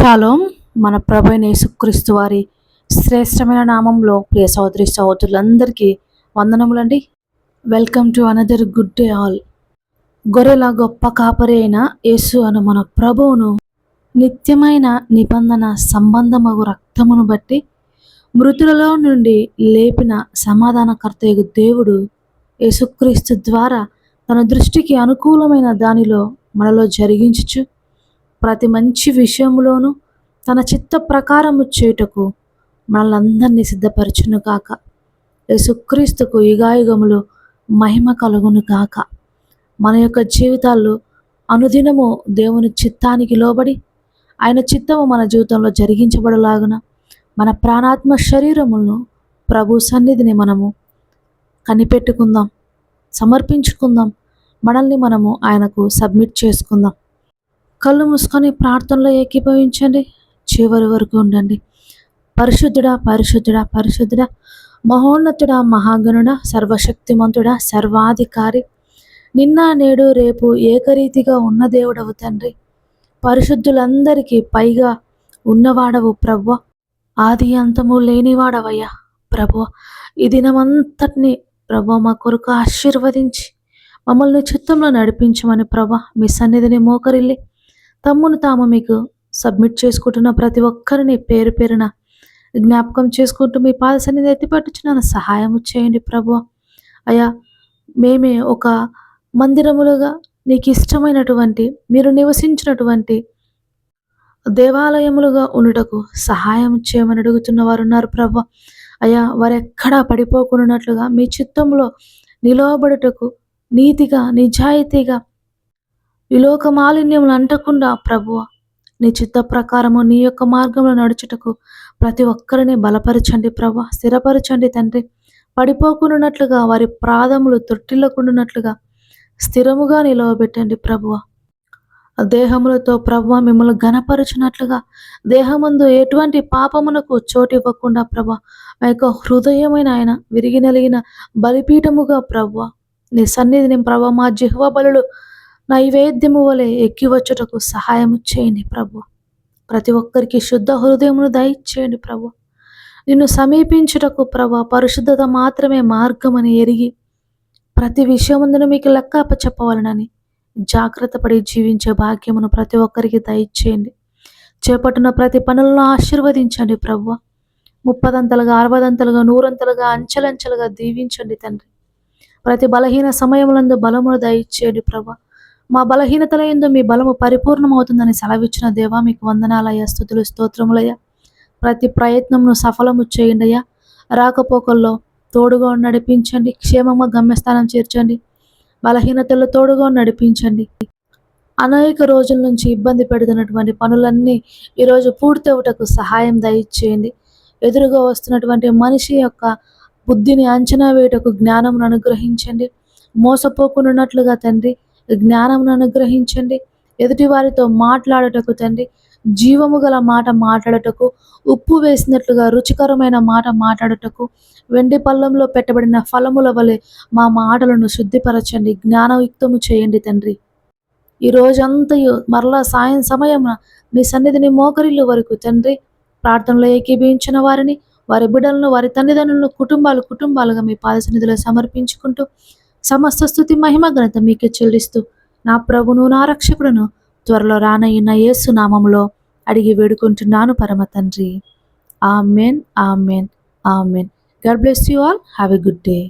Shalom మన ప్రభు యేసుక్రీస్తు వారి శ్రేష్టమైన నామంలో ప్రియ సహోదరి సహోదరులందరికీ వందనములండి. Welcome to another good day all గొర్రెల గొప్ప కాపరి అయిన యేసు అను మన ప్రభువును నిత్యమైన నిబంధన సంబంధమగు రక్తమును బట్టి మృతులలో నుండి లేపిన సమాధానకర్తయగు దేవుడు యేసుక్రీస్తు ద్వారా తన దృష్టికి అనుకూలమైన దానిలో మనలో జరిగించుచు ప్రతి మంచి విషయంలోనూ తన చిత్త ప్రకారము చేయుటకు మనల్ని సిద్ధపరచును కాక యేసుక్రీస్తుకు యుగాయుగములు మహిమ కలుగును కాక మన యొక్క జీవితాల్లో అనుదినము దేవుని చిత్తానికి లోబడి ఆయన చిత్తము మన జీవితంలో జరిగించబడలాగున మన ప్రాణాత్మ శరీరములను ప్రభు సన్నిధిని మనము కనిపెట్టుకుందాం సమర్పించుకుందాం మనల్ని మనము ఆయనకు సబ్మిట్ చేసుకుందాం. కళ్ళు మూసుకొని ప్రార్థనలో ఏకీభవించండి. చివరి వరకు ఉండండి. పరిశుద్ధుడా పరిశుద్ధుడా పరిశుద్ధుడా మహోన్నతుడా మహాగణుడా సర్వశక్తిమంతుడా సర్వాధికారి నిన్న నేడు రేపు ఏకరీతిగా ఉన్న దేవుడవు తండ్రి. పరిశుద్ధులందరికీ పైగా ఉన్నవాడవు ప్రభు ఆది అంతము లేనివాడవయ్యా ప్రభు ఈ దినమంతటిని ప్రభు మా కొరకు ఆశీర్వదించి మమ్మల్ని చిత్తంలో నడిపించమని ప్రభ మీ సన్నిధిని మోకరిల్లి తమ్మును తాము మీకు సబ్మిట్ చేసుకుంటున్న ప్రతి ఒక్కరిని పేరు పేరున జ్ఞాపకం చేసుకుంటూ మీ పాద సన్నిధి ఎత్తిపట్టుచున్నాను. సహాయం చేయండి ప్రభు అయా మేమే ఒక మందిరములుగా నీకు ఇష్టమైనటువంటి మీరు నివసించినటువంటి దేవాలయములుగా ఉండుటకు సహాయం చేయమని అడుగుతున్న వారు ఉన్నారు ప్రభు అయ్యా వారెక్కడా పడిపోకుండాట్లుగా మీ చిత్తంలో నిలవబడుటకు నీతిగా నిజాయితీగా ఈ లోక మాలిన్యములు అంటకుండా ప్రభువ నీ చిత్త ప్రకారము నీ యొక్క మార్గంలో నడుచుటకు ప్రతి ఒక్కరిని బలపరచండి ప్రభా స్థిరపరచండి తండ్రి. పడిపోకున్నట్లుగా వారి ప్రాధములు తొట్టిల్లకుండానట్లుగా స్థిరముగా నిలవబెట్టండి ప్రభువ. దేహములతో ప్రభు మిమ్మల్ని గనపరచినట్లుగా దేహమందు ఎటువంటి పాపమునకు చోటు ఇవ్వకుండా ప్రభ ఆ యొక్క హృదయమైన ఆయన విరిగి నలిగిన బలిపీఠముగా ప్రభు నీ సన్నిధిని ప్రభ మా జిహ్వ బలులు నైవేద్యము వలె ఎక్కివచ్చుటకు సహాయం చేయండి ప్రభు. ప్రతి ఒక్కరికి శుద్ధ హృదయమును దయచేయండి ప్రభు. నిన్ను సమీపించుటకు ప్రభు పరిశుద్ధత మాత్రమే మార్గమని ఎరిగి ప్రతి విషయముందును మీకు లెక్క చెప్పవాలనని జాగ్రత్త పడి జీవించే భాగ్యమును ప్రతి ఒక్కరికి దయచేయండి. చేపట్టిన ప్రతి పనులను ఆశీర్వదించండి ప్రభు. ముప్పదంతలుగా అరవదంతలుగా నూరంతలుగా అంచెలంచెలుగా దీవించండి తండ్రి. ప్రతి బలహీన సమయములందు బలమును దయచేయండి ప్రభా. మా బలహీనతల ఎందు మీ బలము పరిపూర్ణమవుతుందని సెలవిచ్చిన దేవా మీకు వందనాలయ్యా స్థుతులు స్తోత్రములయ్యా. ప్రతి ప్రయత్నంను సఫలము చేయండి అయ్యా రాకపోకల్లో తోడుగా నడిపించండి. క్షేమంగా గమ్యస్థానం చేర్చండి. బలహీనతల్లో తోడుగా నడిపించండి. అనేక రోజుల నుంచి ఇబ్బంది పెడుతున్నటువంటి పనులన్నీ ఈరోజు పూర్తవుటకు సహాయం దయచేయండి. ఎదురుగా వస్తున్నటువంటి మనిషి యొక్క బుద్ధిని అంచనా వేయటకు జ్ఞానం అనుగ్రహించండి. మోసపోకున్నట్లుగా తండ్రి జ్ఞానమును అనుగ్రహించండి. ఎదుటి వారితో మాట్లాడటకు తండ్రి జీవము గల మాట మాట్లాడటకు ఉప్పు వేసినట్లుగా రుచికరమైన మాట మాట్లాడటకు వెండి పళ్ళంలో పెట్టబడిన ఫలముల వలె మా మాటలను శుద్ధిపరచండి జ్ఞానయుక్తము చేయండి తండ్రి. ఈ రోజంతయు మరలా సాయం సమయం మీ సన్నిధిని మోకరిల్లు వరకు తండ్రి ప్రార్థనలో ఏకీభవించిన వారిని వారి బిడ్డలను వారి తల్లిదండ్రులను కుటుంబాలు కుటుంబాలుగా మీ పాద సన్నిధిలో సమర్పించుకుంటూ సమస్త స్థుతి మహిమ ఘనత మీకే చెల్లిస్తూ నా ప్రభును నా రక్షకుడును త్వరలో రానయ్యున్న యేసు నామంలో అడిగి వేడుకుంటున్నాను పరమ తండ్రి. Amen amen amen. God bless you all. Have a good day.